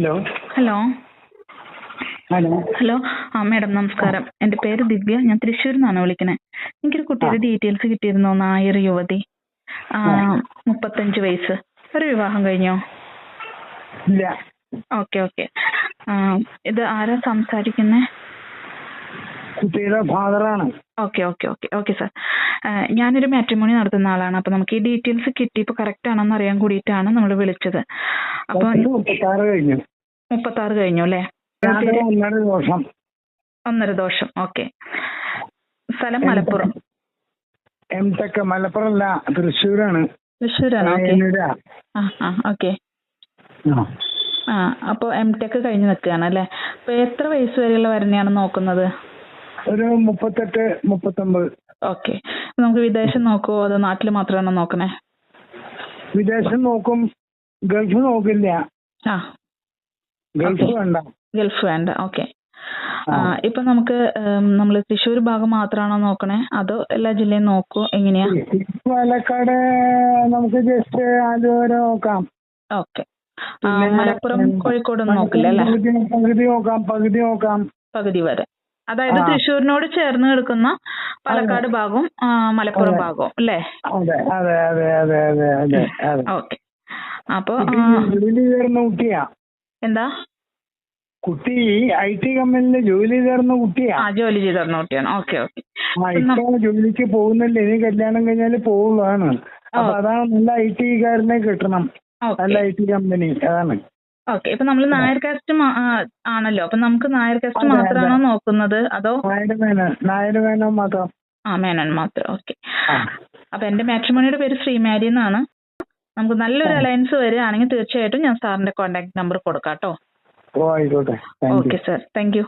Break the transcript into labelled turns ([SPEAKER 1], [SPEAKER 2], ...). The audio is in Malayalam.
[SPEAKER 1] ഹലോ.
[SPEAKER 2] ഹലോ.
[SPEAKER 1] ഹലോ.
[SPEAKER 2] ഹലോ. ആ മാഡം നമസ്കാരം. എന്റെ പേര് ദിവ്യ. ഞാൻ തൃശ്ശൂരിൽ നിന്നാണ് വിളിക്കണേ. എനിക്കൊരു കുട്ടിയുടെ ഡീറ്റെയിൽസ് കിട്ടിയിരുന്നു നായർ യുവതി. ആ, മുപ്പത്തഞ്ച് വയസ്സ്. ഒരു വിവാഹം കഴിഞ്ഞോ?
[SPEAKER 1] ഇല്ല.
[SPEAKER 2] Okay okay. ഇത് ആരാ സംസാരിക്കുന്നേ?
[SPEAKER 1] കുട്ടിയുടെ ഫാദറാണ്.
[SPEAKER 2] Okay okay okay. Okay sir. ഞാനൊരു മാട്രിമോണി നടത്തുന്ന ആളാണ്. അപ്പൊ നമുക്ക് ഈ ഡീറ്റെയിൽസ് കിട്ടി. ഇപ്പൊ കറക്റ്റ് ആണെന്ന് അറിയാൻ കൂടിയിട്ടാണ് നമ്മൾ വിളിച്ചത്. അപ്പൊ
[SPEAKER 1] കഴിഞ്ഞു
[SPEAKER 2] മുപ്പത്താറ് കഴിഞ്ഞു അല്ലേ?
[SPEAKER 1] ദോഷം
[SPEAKER 2] ഒന്നര ദോഷം ഓക്കെ. സ്ഥലം മലപ്പുറം.
[SPEAKER 1] എം തെക്ക് മലപ്പുറം അല്ല തൃശ്ശൂരാണ്.
[SPEAKER 2] തൃശ്ശൂരാണ് ഓക്കെ. ആ. ആ എം ടെക് കഴിഞ്ഞ് നിൽക്കുകയാണ് അല്ലേ? അപ്പൊ എത്ര വയസ്സ് വരെയുള്ള വരനെയാണ് നോക്കുന്നത്?
[SPEAKER 1] ഒരു മുപ്പത്തെട്ട് മുപ്പത്തൊമ്പത്.
[SPEAKER 2] ഓക്കെ. നമുക്ക് വിദേശം നോക്കുമോ അതോ നാട്ടിൽ മാത്രമാണോ നോക്കണേ?
[SPEAKER 1] വിദേശം നോക്കും ഗൾഫ് നോക്കില്ല.
[SPEAKER 2] ആ
[SPEAKER 1] ഗൾഫ്. വേണ്ട.
[SPEAKER 2] ഗൾഫ് വേണ്ട. ഓക്കെ. ഇപ്പൊ നമുക്ക് നമ്മൾ തൃശ്ശൂർ ഭാഗം മാത്രമാണോ നോക്കണേ? അതോ എല്ലാ ജില്ലയും നോക്കുമോ എങ്ങനെയാ?
[SPEAKER 1] പാലക്കാട് നമുക്ക് ജസ്റ്റ് ആലുവരെ നോക്കാം.
[SPEAKER 2] ഓക്കെ. മലപ്പുറം കോഴിക്കോട് ഒന്നും നോക്കില്ല അല്ലേ?
[SPEAKER 1] പകുതി നോക്കാം പകുതി നോക്കാം.
[SPEAKER 2] പകുതി വരെ. അതായത്. തൃശ്ശൂരിനോട് ചേർന്ന് കിടക്കുന്ന പാലക്കാട് ഭാഗവും മലപ്പുറം ഭാഗവും അല്ലേ? ഓക്കെ. അപ്പൊ
[SPEAKER 1] കുട്ടിയാ
[SPEAKER 2] എന്താ?
[SPEAKER 1] കുട്ടി ഐ ടി കമ്പനിയിൽ ജോലി കയറുന്ന കുട്ടിയാ.
[SPEAKER 2] ആ ജോലി ചെയ്ത് തരുന്ന കുട്ടിയാണ്. Okay okay.
[SPEAKER 1] ഇപ്പൊ ജോലിക്ക് പോകുന്നില്ല? ഇനി കല്യാണം കഴിഞ്ഞാൽ പോവുള്ളതാണ് അപ്പൊ അതാണ് നല്ല ഐ ടി കാരനെ കിട്ടണം. നല്ല ഐ ടി കമ്പനി. അതാണ്.
[SPEAKER 2] ഓക്കെ ഇപ്പൊ നമ്മൾ നായർ കാസ്റ്റ് ആണല്ലോ. അപ്പൊ നമുക്ക് നായർ കാസ്റ്റ്. മാത്രമാണോ നോക്കുന്നത്? അതോ?
[SPEAKER 1] നായർ മേനോൻ മാത്രം.
[SPEAKER 2] ആ മേനോൻ മാത്രം. ഓക്കെ. അപ്പൊ എന്റെ മാട്രിമോണിയുടെ പേര് ശ്രീമാരി എന്നാണ് നമുക്ക് നല്ലൊരു അലയൻസ് വരികയാണെങ്കിൽ തീർച്ചയായിട്ടും ഞാൻ സാറിന്റെ കോൺടാക്ട് നമ്പർ കൊടുക്കാം കേട്ടോ. Okay sir thank you